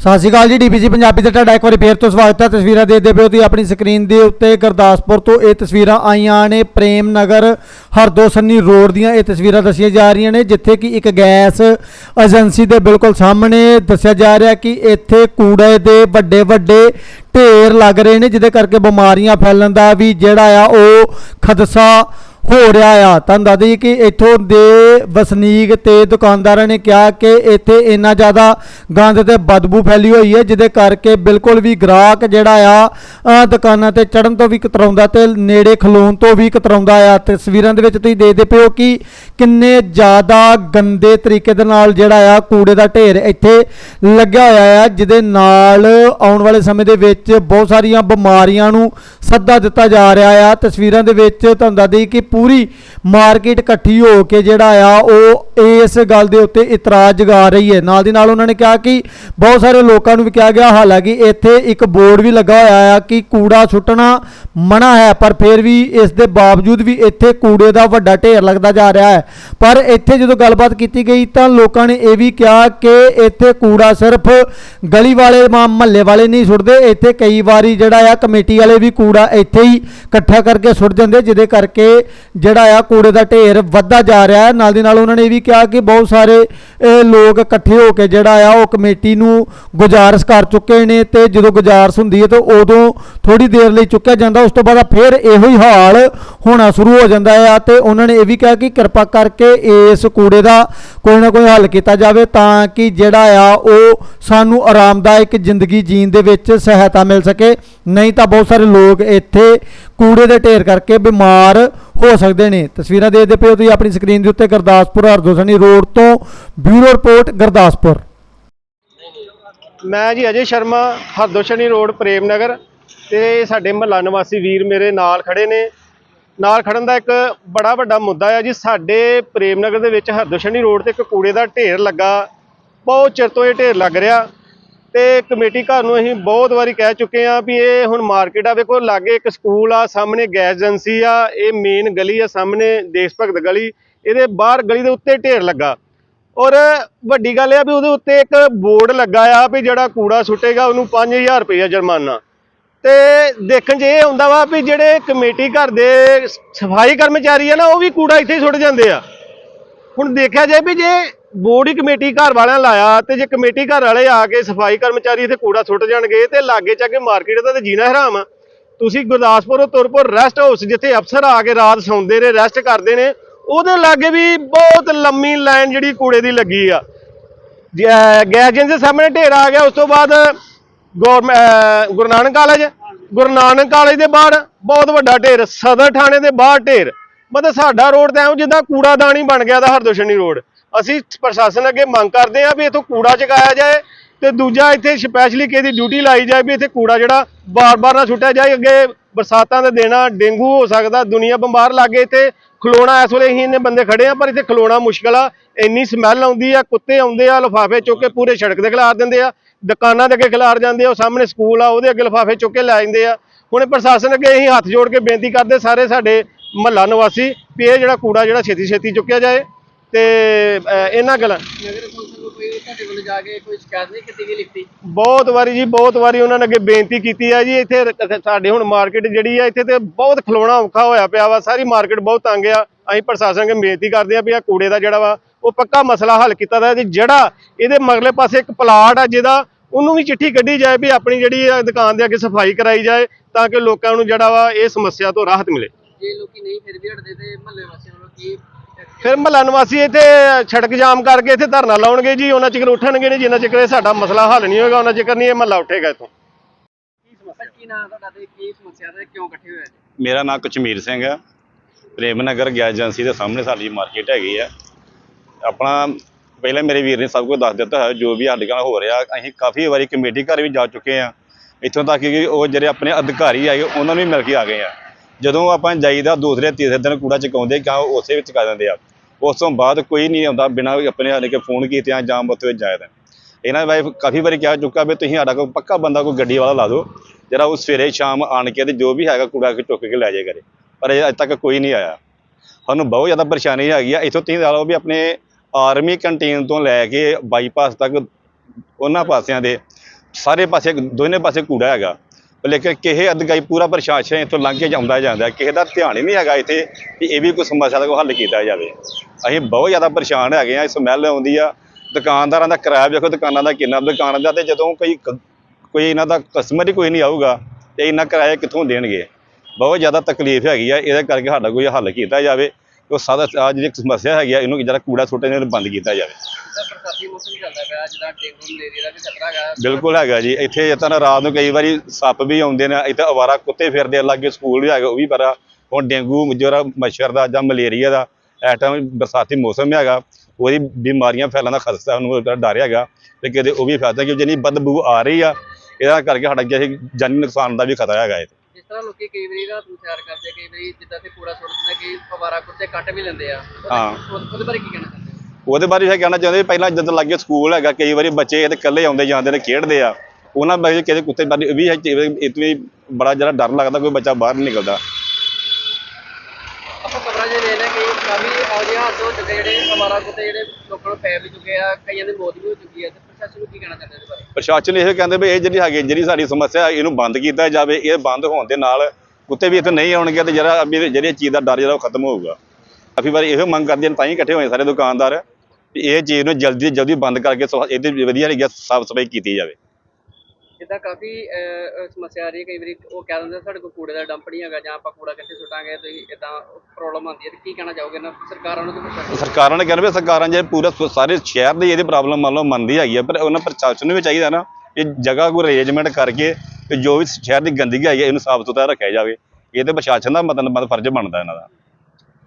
ਸਤਿ ਸ਼੍ਰੀ ਅਕਾਲ ਜੀ ਡੀਪੀਸੀ ਪੰਜਾਬੀ ਤੇ ਤੁਹਾਡਾ ਇੱਕ ਵਾਰੀ ਫੇਰ ਤੋਂ ਸਵਾਗਤ ਹੈ। ਤਸਵੀਰਾਂ ਦੇਖਦੇ ਪਏ ਹੋ ਤੁਸੀਂ ਆਪਣੀ ਸਕਰੀਨ ਦੇ ਉੱਤੇ ਗੁਰਦਾਸਪੁਰ ਤੋਂ ਇਹ ਤਸਵੀਰਾਂ ਆਈਆਂ ਨੇ ਪ੍ਰੇਮ ਨਗਰ ਹਰਦੋਸਨੀ ਰੋਡ ਦੀਆਂ। ਇਹ ਤਸਵੀਰਾਂ ਦੱਸੀਆਂ ਜਾ ਰਹੀਆਂ ਨੇ, ਜਿੱਥੇ ਕਿ ਇੱਕ ਗੈਸ ਏਜੰਸੀ ਦੇ ਬਿਲਕੁਲ ਸਾਹਮਣੇ ਦੱਸਿਆ ਜਾ ਰਿਹਾ ਕਿ ਇੱਥੇ ਕੂੜੇ ਦੇ ਵੱਡੇ ਵੱਡੇ ਢੇਰ ਲੱਗ ਰਹੇ ਨੇ, ਜਿਹਦੇ ਕਰਕੇ ਬਿਮਾਰੀਆਂ ਫੈਲਣ ਦਾ ਵੀ ਜਿਹੜਾ ਆ ਉਹ ਖਦਸ਼ਾ ਹੋ ਰਿਹਾ ਆ। ਤੁਹਾਨੂੰ ਦੱਸ ਦਈਏ ਕਿ ਇੱਥੋਂ ਦੇ ਵਸਨੀਕ ਤੇ ਦੁਕਾਨਦਾਰਾਂ ਨੇ ਕਿਹਾ ਕਿ ਇੱਥੇ ਇੰਨਾ ਜ਼ਿਆਦਾ ਗੰਦ ਤੇ ਬਦਬੂ ਫੈਲੀ ਹੋਈ ਹੈ, ਜਿਹਦੇ ਕਰਕੇ ਬਿਲਕੁਲ ਵੀ ਗ੍ਰਾਹਕ ਜਿਹੜਾ ਆ ਦੁਕਾਨਾਂ ਤੇ ਚੜਨ ਤੋਂ ਵੀ ਕਤਰਾਉਂਦਾ ਤੇ ਨੇੜੇ ਖਲੋਣ ਤੋਂ ਵੀ ਕਤਰਾਉਂਦਾ ਆ। ਤਸਵੀਰਾਂ ਦੇ ਵਿੱਚ ਤੁਸੀਂ ਦੇਖਦੇ ਪਿਓ ਕਿ ਕਿੰਨੇ ਜ਼ਿਆਦਾ ਗੰਦੇ ਤਰੀਕੇ ਦੇ ਨਾਲ ਜਿਹੜਾ ਆ, ਕੂੜੇ ਦਾ ਢੇਰ ਇੱਥੇ ਲੱਗਿਆ ਹੋਇਆ ਆ, ਜਿਹਦੇ ਨਾਲ ਆਉਣ ਵਾਲੇ ਸਮੇਂ ਦੇ ਵਿੱਚ ਬਹੁਤ ਸਾਰੀਆਂ ਬਿਮਾਰੀਆਂ ਨੂੰ ਸੱਦਾ ਦਿੱਤਾ ਜਾ ਰਿਹਾ ਆ। ਤਸਵੀਰਾਂ ਦੇ ਵਿੱਚ ਤੁਹਾਨੂੰ ਦੱਸ ਦਈਏ ਕਿ ਪੂਰੀ ਮਾਰਕੀਟ ਇਕੱਠੀ ਹੋ ਕੇ ਜਿਹੜਾ ਆ, ਉਹ ਇਸ ਗੱਲ ਦੇ ਉੱਤੇ ਇਤਰਾਜ਼ ਜਗਾ ਰਹੀ ਹੈ। ਨਾਲ ਦੀ ਨਾਲ ਉਹਨਾਂ ਨੇ ਕਿਹਾ ਕਿ ਬਹੁਤ ਸਾਰੇ ਲੋਕਾਂ ਨੂੰ ਵੀ ਕਿਹਾ ਗਿਆ, ਹਾਲਾਂਕਿ ਇੱਥੇ ਇੱਕ ਬੋਰਡ ਵੀ ਲੱਗਾ ਹੋਇਆ ਆ ਕਿ ਕੂੜਾ ਸੁੱਟਣਾ ਮਨਾ ਹੈ, ਪਰ ਫਿਰ ਵੀ ਇਸ ਦੇ ਬਾਵਜੂਦ ਵੀ ਇੱਥੇ ਕੂੜੇ ਦਾ ਵੱਡਾ ਢੇਰ ਲੱਗਦਾ ਜਾ ਰਿਹਾ ਹੈ। ਪਰ ਇੱਥੇ ਜਦੋਂ ਗੱਲਬਾਤ ਕੀਤੀ ਗਈ ਤਾਂ ਲੋਕਾਂ ਨੇ ਇਹ ਵੀ ਕਿਹਾ ਕਿ ਇੱਥੇ ਕੂੜਾ ਸਿਰਫ ਗਲੀ ਵਾਲੇ ਮਹੱਲੇ ਵਾਲੇ ਨਹੀਂ ਸੁੱਟਦੇ, ਇੱਥੇ ਕਈ ਵਾਰੀ ਜਿਹੜਾ ਆ ਕਮੇਟੀ ਵਾਲੇ ਵੀ ਕੂੜਾ ਇੱਥੇ ਹੀ ਇਕੱਠਾ ਕਰਕੇ ਸੁੱਟ ਜਾਂਦੇ ਜਿਹਦੇ ਕਰਕੇ ਜਿਹੜਾ ਆ ਕੂੜੇ ਦਾ ਢੇਰ ਵੱਧਦਾ ਜਾ ਰਿਹਾ ਹੈ। ਨਾਲ ਦੀ ਨਾਲ ਉਹਨਾਂ ਨੇ ਇਹ ਵੀ ਕਿਹਾ ਕਿ ਬਹੁਤ ਸਾਰੇ ਲੋਕ ਇਕੱਠੇ ਹੋ ਕੇ ਜਿਹੜਾ ਆ ਉਹ ਕਮੇਟੀ ਨੂੰ ਗੁਜ਼ਾਰਿਸ਼ ਕਰ ਚੁੱਕੇ ਨੇ ਤੇ ਜਦੋਂ ਗੁਜ਼ਾਰਿਸ਼ ਹੁੰਦੀ ਹੈ ਤਾਂ ਉਦੋਂ ਥੋੜੀ ਦੇਰ ਲਈ ਚੁੱਕਿਆ ਜਾਂਦਾ, ਉਸ ਤੋਂ ਬਾਅਦ ਫਿਰ ਇਹੋ ਹੀ ਹਾਲ ਹੋਣਾ ਸ਼ੁਰੂ ਹੋ ਜਾਂਦਾ ਆ ਤੇ ਉਹਨਾਂ ਨੇ ਇਹ ਵੀ ਕਿਹਾ ਕਿ ਕਿਰਪਾ ਕਰਕੇ ਇਸ ਕੂੜੇ ਦਾ ਕੋਈ ਨਾ ਕੋਈ ਹੱਲ ਕੀਤਾ ਜਾਵੇ ਤਾਂ ਕਿ ਜਿਹੜਾ ਆ ਉਹ ਸਾਨੂੰ ਆਰਾਮਦਾਇਕ ਜ਼ਿੰਦਗੀ ਜੀਣ ਦੇ ਵਿੱਚ ਸਹਾਇਤਾ ਮਿਲ ਸਕੇ। ਨਹੀਂ ਤਾਂ ਬਹੁਤ ਸਾਰੇ ਲੋਕ ਇੱਥੇ ਕੂੜੇ ਦੇ ਢੇਰ ਕਰਕੇ ਬਿਮਾਰ ਹੋ ਸਕਦੇ ਨੇ। ਤਸਵੀਰਾਂ ਦੇਖਦੇ ਪਿਓ ਤੁਸੀਂ ਆਪਣੀ ਸਕਰੀਨ ਦੇ ਉੱਤੇ ਗੁਰਦਾਸਪੁਰ ਹਰਦੋਸਨੀ ਰੋਡ ਤੋਂ ਬਿਊਰੋ ਰਿਪੋਰਟ ਗੁਰਦਾਸਪੁਰ। ਮੈਂ ਜੀ ਅਜੇ ਸ਼ਰਮਾ ਹਰਦੋਸ਼ਨੀ ਰੋਡ ਪ੍ਰੇਮ ਨਗਰ ਤੇ ਸਾਡੇ ਮਹੱਲਾ ਨਿਵਾਸੀ ਵੀਰ ਮੇਰੇ ਨਾਲ ਖੜੇ ਨੇ। ਨਾਲ ਖੜਨ ਦਾ ਇੱਕ ਬੜਾ ਵੱਡਾ ਮੁੱਦਾ ਹੈ ਜੀ, ਸਾਡੇ ਪ੍ਰੇਮ ਨਗਰ ਦੇ ਵਿੱਚ ਹਰਦੋਸ਼ਨੀ ਰੋਡ ਤੇ ਇੱਕ ਕੂੜੇ ਦਾ ਢੇਰ ਲੱਗਾ। ਬਹੁਤ ਚਿਰ ਤੋਂ ਇਹ ਢੇਰ ਲੱਗ ਰਿਹਾ। ਤੇ ਕਮੇਟੀ ਘਰ ਨੂੰ ਅਸੀਂ ਬਹੁਤ ਵਾਰੀ ਕਹਿ ਚੁੱਕੇ ਆ ਵੀ ਇਹ ਹੁਣ ਮਾਰਕੀਟ ਆ, ਵੇਖੋ ਲਾਗੇ ਇੱਕ ਸਕੂਲ ਆ, ਸਾਹਮਣੇ ਗੈਸ ਏਜੰਸੀ ਆ, ਇਹ ਮੇਨ ਗਲੀ ਆ, ਸਾਹਮਣੇ ਦੇਸ਼ ਭਗਤ ਗਲੀ, ਇਹਦੇ ਬਾਹਰ ਗਲੀ ਦੇ ਉੱਤੇ ਢੇਰ ਲੱਗਾ। ਔਰ ਵੱਡੀ ਗੱਲ ਇਹ ਆ ਵੀ ਉਹਦੇ ਉੱਤੇ ਇੱਕ ਬੋਰਡ ਲੱਗਾ ਆ ਵੀ ਜਿਹੜਾ ਕੂੜਾ ਸੁੱਟੇਗਾ, ਉਹਨੂੰ 5000 ਰੁਪਏ ਜੁਰਮਾਨਾ। ਤੇ ਦੇਖਣ 'ਚ ਇਹ ਆਉਂਦਾ ਵਾ ਵੀ ਜਿਹੜੇ ਕਮੇਟੀ ਘਰ ਦੇ ਸਫ਼ਾਈ ਕਰਮਚਾਰੀ ਆ ਨਾ, ਉਹ ਵੀ ਕੂੜਾ ਇੱਥੇ ਹੀ ਸੁੱਟ ਜਾਂਦੇ ਆ। ਹੁਣ ਦੇਖਿਆ ਜਾਏ ਵੀ ਜੇ ਬੋਰਡ ਹੀ ਕਮੇਟੀ ਘਰ ਵਾਲਿਆਂ ਲਾਇਆ ਤੇ ਜੇ ਕਮੇਟੀ ਘਰ ਵਾਲੇ ਆ ਕੇ ਸਫ਼ਾਈ ਕਰਮਚਾਰੀ ਇੱਥੇ ਕੂੜਾ ਸੁੱਟ ਜਾਣਗੇ ਤੇ ਲਾਗੇ ਚੱਕੇ ਮਾਰਕੀਟ ਦਾ ਤੇ ਜੀਣਾ ਹਰਾਮ ਆ। ਤੁਸੀਂ ਗੁਰਦਾਸਪੁਰੋਂ ਤੁਰਪੁਰ ਰੈਸਟ ਹਾਊਸ ਜਿੱਥੇ ਅਫਸਰ ਆ ਕੇ ਰਾਤ ਸੌਂਦੇ ਨੇ ਰੈਸਟ ਕਰਦੇ ਨੇ, ਉਹਦੇ ਲਾਗੇ ਵੀ ਬਹੁਤ ਲੰਮੀ ਲਾਈਨ ਜਿਹੜੀ ਕੂੜੇ ਦੀ ਲੱਗੀ ਆ। ਜ- ਗੈਸ ਦੇ ਸਾਹਮਣੇ ਢੇਰ ਆ ਗਿਆ, ਉਸ ਤੋਂ ਬਾਅਦ government Guru Nanak college Guru Nanak college ਦੇ ਬਾਹਰ ਬਹੁਤ ਵੱਡਾ ਢੇਰ, ਸਦਰ ਥਾਣੇ ਦੇ ਬਾਹਰ ਢੇਰ। ਮਤਲਬ ਸਾਡਾ ਰੋਡ ਤਾਂ ਐਂ ਜਿੱਦਾਂ ਕੂੜਾਦਾਨ ਹੀ ਬਣ ਗਿਆ ਦਾ ਹਰਦੋਸ਼ਨੀ ਰੋਡ ਅਸੀਂ ਪ੍ਰਸ਼ਾਸਨ ਅੱਗੇ ਮੰਗ ਕਰਦੇ ਹਾਂ ਵੀ ਇੱਥੋਂ ਕੂੜਾ ਚੁਕਾਇਆ ਜਾਏ ਤੇ ਦੂਜਾ ਇੱਥੇ ਸਪੈਸ਼ਲੀ ਕਿਸੇ ਦੀ ਡਿਊਟੀ ਲਾਈ ਜਾਏ ਵੀ ਇੱਥੇ ਕੂੜਾ ਜਿਹੜਾ ਬਾਰ-ਬਾਰ ਨਾ ਸੁੱਟਿਆ ਜਾਏ, ਅੱਗੇ ਬਰਸਾਤਾਂ ਦੇ ਦੇਣਾ ਡੇਂਗੂ ਹੋ ਸਕਦਾ, ਦੁਨੀਆ ਬਿਮਾਰ ਲੱਗੇ ਇੱਥੇ, ਖਲੋਣਾ ਇਸ ਵੇਲੇ ਅਸੀਂ ਇੰਨੇ ਬੰਦੇ ਖੜੇ ਆ, ਪਰ ਇੱਥੇ ਖਲੋਣਾ ਮੁਸ਼ਕਲ ਆ, ਇੰਨੀ ਸਮੈਲ ਆਉਂਦੀ ਆ, ਕੁੱਤੇ ਆਉਂਦੇ ਆ, ਲਿਫਾਫੇ ਚੁੱਕ ਕੇ ਪੂਰੇ ਸੜਕ ਤੇ ਖਿਲਾਰ ਦਿੰਦੇ ਆ, ਦੁਕਾਨਾਂ ਦੇ ਅੱਗੇ ਖਿਲਾਰ ਜਾਂਦੇ ਆ, ਉਹ ਸਾਹਮਣੇ ਸਕੂਲ ਆ, ਉਹਦੇ ਅੱਗੇ ਲਿਫਾਫੇ ਚੁੱਕ ਕੇ ਲੈ ਜਾਂਦੇ ਆ। ਹੁਣ ਪ੍ਰਸ਼ਾਸਨ ਅੱਗੇ ਅਸੀਂ ਹੱਥ ਜੋੜ ਕੇ ਬੇਨਤੀ ਕਰਦੇ, ਸਾਰੇ ਸਾਡੇ ਮਹੱਲਾ ਨਿਵਾਸੀ, ਵੀ ਇਹ ਜਿਹੜਾ ਕੂੜਾ ਜਿਹੜਾ ਛੇਤੀ ਛੇਤੀ ਚੁੱਕਿਆ ਜਾਏ ਤੇ ਇਹਨਾਂ ਗੱਲਾਂ। ਨਗਰ ਕੌਂਸਲ ਨੂੰ ਕੋਈ ਤੁਹਾਡੇ ਵੱਲ ਜਾ ਕੇ ਕੋਈ ਸ਼ਿਕਾਇਤ ਨਹੀਂ ਕੀਤੀ ਗਈ ਲਿਖਤੀ? ਬਹੁਤ ਵਾਰੀ ਜੀ ਬਹੁਤ ਵਾਰੀ ਉਹਨਾਂ ਨੇ ਅੱਗੇ ਬੇਨਤੀ ਕੀਤੀ ਹੈ ਜੀ ਇੱਥੇ ਸਾਡੇ ਹੁਣ ਮਾਰਕੀਟ ਜਿਹੜੀ ਆ ਇੱਥੇ ਤੇ ਬਹੁਤ ਖਲੋਣਾ ਔਖਾ ਹੋਇਆ ਪਿਆ ਵਾ ਸਾਰੀ ਮਾਰਕੀਟ ਬਹੁਤ ਤੰਗ ਆ। ਅਸੀਂ ਪ੍ਰਸ਼ਾਸਨ ਅੱਗੇ ਬੇਨਤੀ ਕਰਦੇ ਆ ਵੀ ਆ ਕੂੜੇ ਦਾ ਜਿਹੜਾ ਵਾ ਉਹ ਪੱਕਾ ਮਸਲਾ ਹੱਲ ਕੀਤਾ ਤੇ ਜਿਹੜਾ ਇਹਦੇ ਮਗਲੇ ਪਾਸੇ ਇੱਕ ਪਲਾਟ ਆ ਜਿਹਦਾ ਉਹਨੂੰ ਵੀ ਚਿੱਠੀ ਕੱਢੀ ਜਾਏ ਵੀ ਆਪਣੀ ਜਿਹੜੀ ਆ ਦੁਕਾਨ ਦੇ ਅੱਗੇ ਸਫ਼ਾਈ ਕਰਾਈ ਜਾਏ ਤਾਂ ਕਿ ਲੋਕਾਂ ਨੂੰ ਜਿਹੜਾ ਵਾ ਇਹ ਸਮੱਸਿਆ ਤੋਂ ਰਾਹਤ ਮਿਲੇ। ਜੇ ਲੋਕੀ ਨਹੀਂ ਫਿਰ ਵੀ ਹਟਦੇ ਤੇ ਮਹੱਲੇ ਵਾਸੀਆਂ ਵੱਲੋਂ ਕੀ ਫਿਰ ਮਹੱਲਾ ਨਿਵਾਸੀ ਇੱਥੇ ਸੜਕ ਜਾਮ ਕਰਕੇ ਇੱਥੇ ਧਰਨਾ ਲਾਉਣਗੇ ਜੀ ਉਹਨਾਂ ਚਿਰ ਉੱਠਣਗੇ ਨਹੀਂ ਜਿੰਨਾ ਇਹ ਸਾਡਾ ਮਸਲਾ ਹੱਲ ਨਹੀਂ ਹੋਏਗਾ ਉਹਨਾਂ ਚਿਰ ਨਹੀਂ ਇਹ ਮਹੱਲਾ ਉੱਠੇਗਾ ਇੱਥੋਂ। ਕੀ ਨਾਮ ਤੁਹਾਡਾ ਤੇ ਕੀ ਸਮੱਸਿਆ ਤੇ ਕਿਉਂ ਇਕੱਠੇ ਹੋਏ ਜੀ ਮੇਰਾ ਨਾਮ ਕਸ਼ਮੀਰ ਸਿੰਘ ਹੈ। ਪ੍ਰੇਮ ਨਗਰ ਗੈਸ ਏਜੰਸੀ ਦੇ ਸਾਹਮਣੇ ਸਾਡੀ ਮਾਰਕੀਟ ਹੈਗੀ ਆ ਆਪਣਾ ਪਹਿਲਾਂ ਮੇਰੇ ਵੀਰ ਨੇ ਸਭ ਕੁਝ ਦੱਸ ਦਿੱਤਾ ਹੈ ਜੋ ਵੀ ਸਾਡੇ ਨਾਲ ਹੋ ਰਿਹਾ ਅਸੀਂ ਕਾਫੀ ਵਾਰੀ ਕਮੇਟੀ ਘਰ ਵੀ ਜਾ ਚੁੱਕੇ ਆ ਇੱਥੋਂ ਤੱਕ ਕਿ ਉਹ ਜਿਹੜੇ ਆਪਣੇ ਅਧਿਕਾਰੀ ਆਏ ਉਹਨਾਂ ਨੂੰ ਵੀ ਮਿਲ ਕੇ ਆ ਗਏ ਆ ਜਦੋਂ ਆਪਾਂ ਜਾਈਦਾ ਦੂਸਰੇ, ਤੀਸਰੇ ਦਿਨ ਕੂੜਾ ਚੁਕਾਉਂਦੇ ਕਾ ਉਸੇ ਵਿੱਚ ਚੁਕਾ ਦਿੰਦੇ ਆ, ਉਸ ਤੋਂ ਬਾਅਦ ਕੋਈ ਨਹੀਂ ਆਉਂਦਾ ਬਿਨਾਂ ਆਪਣੇ ਹਾਲੇ ਕੇ ਫੋਨ ਕੀਤੇ ਆ ਜਾਂ ਉੱਥੇ ਜਾਇਦਾ ਇਹਨਾਂ ਵਾਈਫ ਕਾਫੀ ਵਾਰੀ ਕਹਿ ਚੁੱਕਾ ਵੀ ਤੁਸੀਂ ਸਾਡਾ ਕੋਈ ਪੱਕਾ ਬੰਦਾ, ਕੋਈ ਗੱਡੀ ਵਾਲਾ ਲਾ ਦਿਓ, ਜਿਹੜਾ ਉਹ ਸਵੇਰੇ ਸ਼ਾਮ ਆਣ ਕੇ ਤੇ ਜੋ ਵੀ ਹੈਗਾ ਕੂੜਾ ਚੁੱਕ ਕੇ ਲੈ ਜਾਏ ਕਰੇ ਪਰ ਇਹ ਅੱਜ ਤੱਕ ਕੋਈ ਨਹੀਂ ਆਇਆ। ਸਾਨੂੰ ਬਹੁਤ ਜ਼ਿਆਦਾ ਪਰੇਸ਼ਾਨੀ ਹੈਗੀ ਆ। ਇੱਥੋਂ ਤੁਸੀਂ ਲਾ ਲਓ ਵੀ ਆਪਣੇ ਆਰਮੀ ਕੰਟੀਨ ਤੋਂ ਲੈ ਕੇ ਬਾਈਪਾਸ ਤੱਕ ਉਹਨਾਂ ਪਾਸਿਆਂ ਦੇ ਸਾਰੇ ਪਾਸੇ, ਦੋਨੇ ਪਾਸੇ ਕੂੜਾ ਹੈਗਾ। ਲੇਕਿਨ ਕਿਸੇ ਅਧਿਕਾਰੀ ਪੂਰਾ ਪ੍ਰਸ਼ਾਸਨ ਇੱਥੋਂ ਲੰਘ ਕੇ ਜਾਂਦਾ ਜਾਂਦਾ ਕਿਸੇ ਦਾ ਧਿਆਨ ਹੀ ਨਹੀਂ ਹੈਗਾ ਇੱਥੇ ਕਿ ਇਹ ਵੀ ਕੋਈ ਸਮੱਸਿਆ ਦਾ ਕੋਈ ਹੱਲ ਕੀਤਾ ਜਾਵੇ। ਅਸੀਂ ਬਹੁਤ ਜ਼ਿਆਦਾ ਪਰੇਸ਼ਾਨ ਹੈਗੇ ਆ ਸਮੈਲ ਆਉਂਦੀ ਆ। ਦੁਕਾਨਦਾਰਾਂ ਦਾ ਕਿਰਾਇਆ ਵੇਖੋ, ਦੁਕਾਨਾਂ ਦਾ ਕਿੰਨਾ, ਦੁਕਾਨਾਂ ਦਾ ਤੇ ਜਦੋਂ ਕੋਈ ਕ- ਕੋਈ ਇਹਨਾਂ ਦਾ ਕਸਟਮਰ ਹੀ ਕੋਈ ਨਹੀਂ ਆਊਗਾ, ਤੇ ਇਹਨਾਂ ਕਿਰਾਇਆ ਕਿੱਥੋਂ ਦੇਣਗੇ? ਬਹੁਤ ਜ਼ਿਆਦਾ ਤਕਲੀਫ ਹੈਗੀ ਆ। ਇਹਦੇ ਕਰਕੇ ਸਾਡਾ ਕੋਈ ਹੱਲ ਕੀਤਾ ਜਾਵੇ। ਉਹ ਸਾਦਾ ਆ ਜਿਹੜੀ ਸਮੱਸਿਆ ਹੈਗੀ ਆ ਇਹਨੂੰ ਜਿਹੜਾ ਕੂੜਾ ਸੁੱਟੇ ਨੇ ਬੰਦ ਕੀਤਾ ਜਾਵੇ। ਜਿੱਦਾਂ ਬਰਸਾਤੀ ਮੌਸਮ ਚੱਲਦਾ ਪਿਆ ਜਿਹਦਾ ਡੇਂਗੂ ਮਲੇਰੀਆ ਦਾ ਵੀ ਖਤਰਾ ਹੈਗਾ। ਬਿਲਕੁਲ ਹੈਗਾ ਜੀ। ਇੱਥੇ ਤਾਂ ਰਾਤ ਨੂੰ ਕਈ ਵਾਰੀ ਸੱਪ ਵੀ ਆਉਂਦੇ ਨੇ ਇੱਥੇ ਅਵਾਰਾ ਕੁੱਤੇ ਫਿਰਦੇ ਆ ਲਾਗੇ ਸਕੂਲ ਵੀ ਹੈਗਾ ਉਹ ਵੀ ਪਰ ਹੁਣ ਡੇਂਗੂ ਜਿਹੜਾ ਮੱਛਰ ਦਾ ਜਾਂ ਮਲੇਰੀਆ ਦਾ ਇਸ ਟਾਈਮ ਬਰਸਾਤੀ ਮੌਸਮ ਹੈਗਾ। ਉਹਦੀ ਬਿਮਾਰੀਆਂ ਫੈਲਣ ਦਾ ਖਤਰਾ ਨੂੰ ਉਹਦਾ ਡਰ ਹੈਗਾ ਤੇ ਕਿਤੇ ਉਹ ਵੀ ਫੈਲਦਾ ਕਿ ਜਿੰਨੀ ਬਦਬੂ ਆ ਰਹੀ ਆ ਇਹਦਾ ਕਰਕੇ ਸਾਡਾ ਕਿਸੇ ਜਾਨੀ ਨੁਕਸਾਨ ਦਾ ਵੀ ਖਤਰਾ ਹੈਗਾ ਇਹ ਜਿਸ ਤਰ੍ਹਾਂ ਲੋਕੀ ਕਈ ਵਾਰੀ ਰਾਤ ਨੂੰ ਸੈਰ ਕਰਦੇ ਕਈ ਵਾਰੀ ਜਿੱਦਾਂ ਤੇ ਕੂੜਾ ਸੁੱਟ ਦਿੰਦੇ ਕਈ ਅਵਾਰਾ ਕੁੱਤੇ ਕੱਟ ਵੀ ਲੈਂਦੇ ਆ। ਉਹਦੇ- ਹਾਂ। ਉਹਦੇ ਉਹਦੇ ਬਾਰੇ ਕੀ ਕਹਿਣਾ ਚਾਹੁੰਦੇ ਹੋ? ਉਹਦੇ ਬਾਰੇ ਇਹ ਕਹਿਣਾ ਚਾਹੁੰਦੇ ਵੀ ਪਹਿਲਾਂ ਜਦੋਂ ਲੱਗੇ ਸਕੂਲ ਹੈਗਾ ਕਈ ਵਾਰੀ ਬੱਚੇ ਇਹਦੇ ਇਕੱਲੇ ਆਉਂਦੇ ਜਾਂਦੇ ਨੇ ਖੇਡਦੇ ਆ। ਉਹਨਾਂ ਬਾਰੇ ਕਿਤੇ ਕੁੱਤੇ ਬਾਰੇ ਵੀ ਇਤਨੀ ਬੜਾ ਜਿਹੜਾ ਡਰ ਲੱਗਦਾ ਕੋਈ ਬੱਚਾ ਬਾਹਰ ਨਹੀਂ ਨਿਕਲਦਾ। ਆਪਾਂ ਖਬਰਾਂ ਜੇ ਲੈ ਲੈ ਕਿ ਕਾਫੀ ਜਿਹੇ ਹਾਦਸੇ ਹੋ ਚੁੱਕੇ ਜਿਹੜੇ ਅਵਾਰਾ ਕੁੱਤੇ ਜਿਹੜੇ ਲੋਕਾਂ ਨੂੰ ਪੈ ਵੀ ਚੁੱਕੇ ਆ ਕਈਆਂ ਦੀ ਮੌਤ ਵੀ ਹੋ ਚੁੱਕੀ ਤੇ ਪ੍ਰਸ਼ਾਸਨ ਨੂੰ ਕੀ ਕਹਿਣਾ ਚਾਹੁੰਦੇ ਇਹਦੇ ਪ੍ਰਸ਼ਾਸਨ ਇਹ ਕਹਿੰਦੇ ਵੀ ਇਹ ਜਿਹੜੀ ਹੈਗੀ ਜਿਹੜੀ ਸਾਡੀ ਸਮੱਸਿਆ ਇਹਨੂੰ ਬੰਦ ਕੀਤਾ ਜਾਵੇ, ਇਹ ਬੰਦ ਹੋਣ ਦੇ ਨਾਲ ਕੁੱਤੇ ਵੀ ਇੱਥੇ ਨਹੀਂ ਆਉਣਗੇ ਤੇ ਜਿਹੜਾ ਅੱਗੇ ਜਿਹੜੀ ਚੀਜ਼ ਦਾ ਡਰ ਜਿਹੜਾ ਉਹ ਖਤਮ ਹੋਊਗਾ। ਕਾਫੀ ਵਾਰੀ ਇਹੋ ਮੰਗ ਕਰਦੇ ਨੇ, ਤਾਂ ਹੀ ਇਕੱਠੇ ਹੋਏ ਸਾਰੇ ਦੁਕਾਨਦਾਰ, ਵੀ ਇਹ ਚੀਜ਼ ਨੂੰ ਜਲਦੀ ਜਲਦੀ ਬੰਦ ਕਰਕੇ ਸਫਾ- ਇਹਦੀ ਵਧੀਆ ਜਿਹੜੀ ਸਾਫ਼ ਸਫ਼ਾਈ ਕੀਤੀ ਜਾਵੇ। ਜਿੱਦਾਂ ਕਾਫੀ ਅਹ, ਅਹ, ਸਮੱਸਿਆ ਆ ਰਹੀ ਹੈ ਕਈ ਵਾਰੀ ਉਹ ਕਹਿ ਦਿੰਦੇ ਸਾਡੇ ਕੋਲ ਕੂੜੇ ਦਾ ਡੰਪ ਨਹੀਂ ਹੈਗਾ ਜਾਂ ਆਪਾਂ ਕੂੜਾ ਕਿੱਥੇ ਸੁੱਟਾਂਗੇ ਤੁਸੀਂ ਇਦਾਂ ਪ੍ਰੋਬਲਮ ਆਉਂਦੀ ਹੈ ਤੇ ਕੀ ਕਹਿਣਾ ਚਾਹੋਗੇ ਨਾ ਸਰਕਾਰਾਂ ਨੂੰ ਤੇ ਪ੍ਰਸ਼ਾਸਨ ਨੂੰ? ਸਰਕਾਰਾਂ ਨੇ ਕਹਿੰਦੇ ਵੀ ਸਰਕਾਰਾਂ ਜੇ ਪੂਰਾ ਸ- ਸਾਰੇ ਸ਼ਹਿਰ ਦੀ ਇਹਦੀ ਪ੍ਰੋਬਲਮ ਮੰਨ ਲਓ ਮੰਨਦੀ ਹੈਗੀ ਆ ਪਰ ਉਹਨਾਂ ਪ੍ਰਸ਼ਾਸਨ ਨੂੰ ਵੀ ਚਾਹੀਦਾ ਨਾ ਇਹ ਜਗ੍ਹਾ ਕੋਈ ਅਰੇਂਜਮੈਂਟ ਕਰਕੇ ਤੇ ਜੋ ਵੀ ਸ਼ਹਿਰ ਦੀ ਗੰਦਗੀ ਹੈਗੀ ਆ, ਇਹਨੂੰ ਸਾਫ਼ ਸੁਥਰਾ ਰੱਖਿਆ ਜਾਵੇ ਇਹ ਤੇ ਪ੍ਰਸ਼ਾਸਨ ਦਾ ਮਤਲਬ ਫਰਜ਼ ਬਣਦਾ ਇਹਨਾਂ ਦਾ